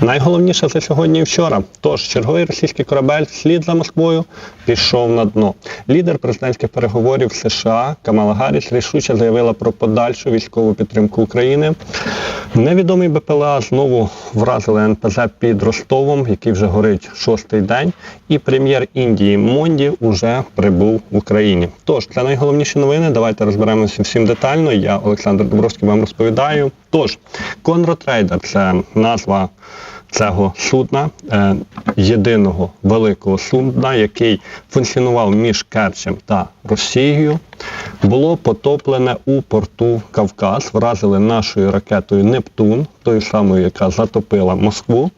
Найголовніше за сьогодні і вчора. Тож черговий російський корабель слід за Москвою пішов на дно. Лідер президентських переговорів США Камала Гарріс рішуче заявила про подальшу військову підтримку України. Невідомий БПЛА знову вразили НПЗ під Ростовом, який вже горить шостий день. І прем'єр Індії Монді уже прибув в Україні. Тож це найголовніші новини. Давайте розберемося всім детально. Я Олександр Дубровський вам розповідаю. Тож Конротрейдер це назва цього судна, е, єдиного великого судна, який функціонував між Керчем та Росією, було потоплене у порту Кавказ. Вразили нашою ракетою Нептун, тою самою, яка затопила Москву.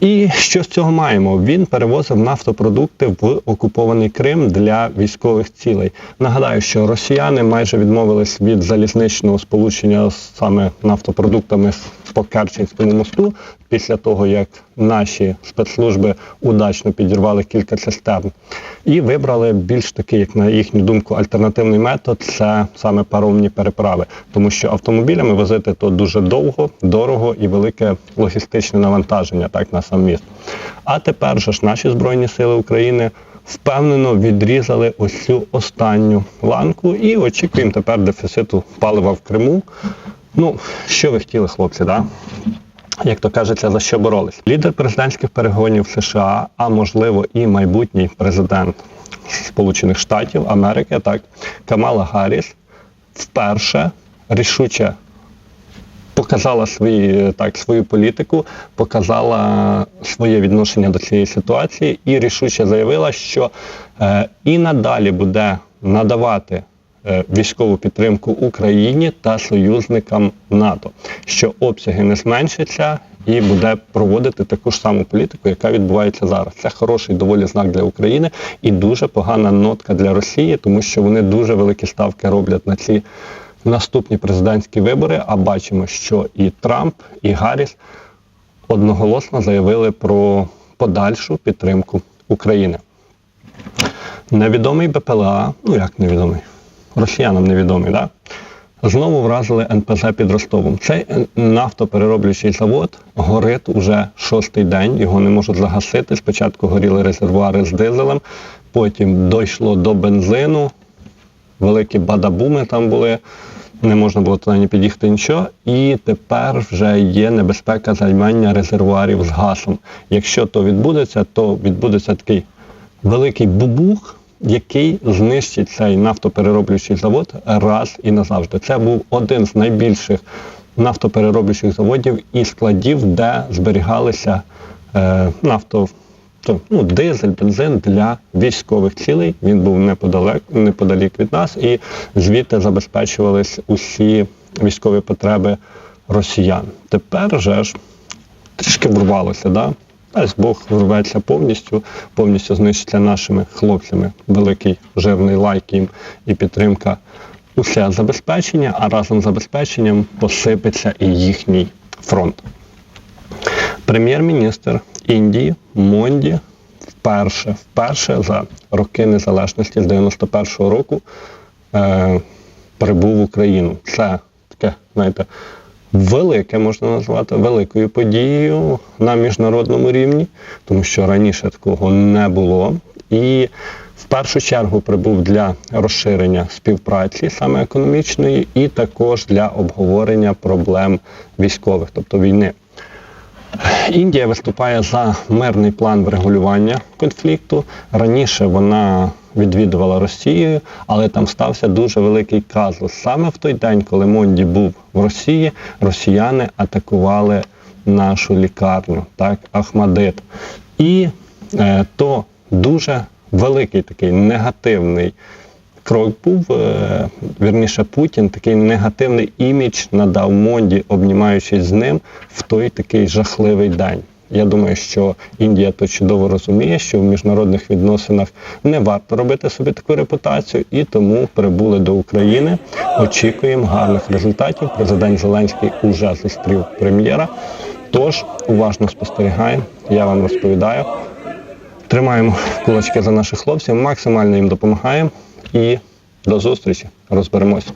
І що з цього маємо? Він перевозив нафтопродукти в окупований Крим для військових цілей. Нагадаю, що росіяни майже відмовились від залізничного сполучення саме нафтопродуктами по Керченському мосту після того, як наші спецслужби удачно підірвали кілька цистерн. І вибрали більш такий, як на їхню думку, альтернативний метод це саме паромні переправи, тому що автомобілями возити то дуже довго, дорого і велике логістичне навантаження, так на сам міст. А тепер же ж наші Збройні Сили України впевнено відрізали ось цю останню ланку і очікуємо тепер дефіциту палива в Криму. Ну, що ви хотіли, хлопці, да? Як то кажеться, за що боролись? Лідер президентських перегонів США, а можливо і майбутній президент Сполучених Штатів Америки, так, Камала Гарріс, вперше рішуче показала свої, так, свою політику, показала своє відношення до цієї ситуації і рішуче заявила, що е, і надалі буде надавати військову підтримку Україні та союзникам НАТО, що обсяги не зменшаться і буде проводити таку ж саму політику, яка відбувається зараз. Це хороший доволі знак для України і дуже погана нотка для Росії, тому що вони дуже великі ставки роблять на ці наступні президентські вибори. А бачимо, що і Трамп, і Гарріс одноголосно заявили про подальшу підтримку України. Невідомий БПЛА, ну як невідомий, росіянам невідомий, да? знову вразили НПЗ під Ростовом. Цей нафтоперероблюючий завод горить уже шостий день, його не можуть загасити. Спочатку горіли резервуари з дизелем, потім дійшло до бензину, великі бадабуми там були, не можна було туди ні під'їхати нічого. І тепер вже є небезпека займання резервуарів з газом. Якщо то відбудеться, то відбудеться такий великий бубух, який знищить цей нафтоперероблюючий завод раз і назавжди. Це був один з найбільших нафтоперероблюючих заводів і складів, де зберігалися е, нафто. То, ну, дизель, бензин для військових цілей. Він був неподалек, неподалік від нас, і звідти забезпечувались усі військові потреби росіян. Тепер же ж трішки врвалося, да? Дасть Бог врветься повністю, повністю знищиться нашими хлопцями. Великий жирний лайк їм і підтримка. Усе забезпечення, а разом з забезпеченням посипеться і їхній фронт. Прем'єр-міністр Індії Монді вперше, вперше за роки незалежності з 91-го року е, прибув в Україну. Це таке, знаєте, велике можна назвати великою подією на міжнародному рівні, тому що раніше такого не було. І в першу чергу прибув для розширення співпраці саме економічної, і також для обговорення проблем військових, тобто війни. Індія виступає за мирний план врегулювання конфлікту. Раніше вона відвідувала Росію, але там стався дуже великий казус. Саме в той день, коли Монді був в Росії, росіяни атакували нашу лікарню, так, Ахмадит. І е, то дуже великий такий негативний крок був, е, вірніше Путін такий негативний імідж надав Монді, обнімаючись з ним в той такий жахливий день. Я думаю, що Індія то чудово розуміє, що в міжнародних відносинах не варто робити собі таку репутацію, і тому прибули до України. Очікуємо гарних результатів. Президент Зеленський уже зустрів прем'єра. Тож уважно спостерігаємо, я вам розповідаю. Тримаємо кулачки за наших хлопців, максимально їм допомагаємо і до зустрічі. Розберемось.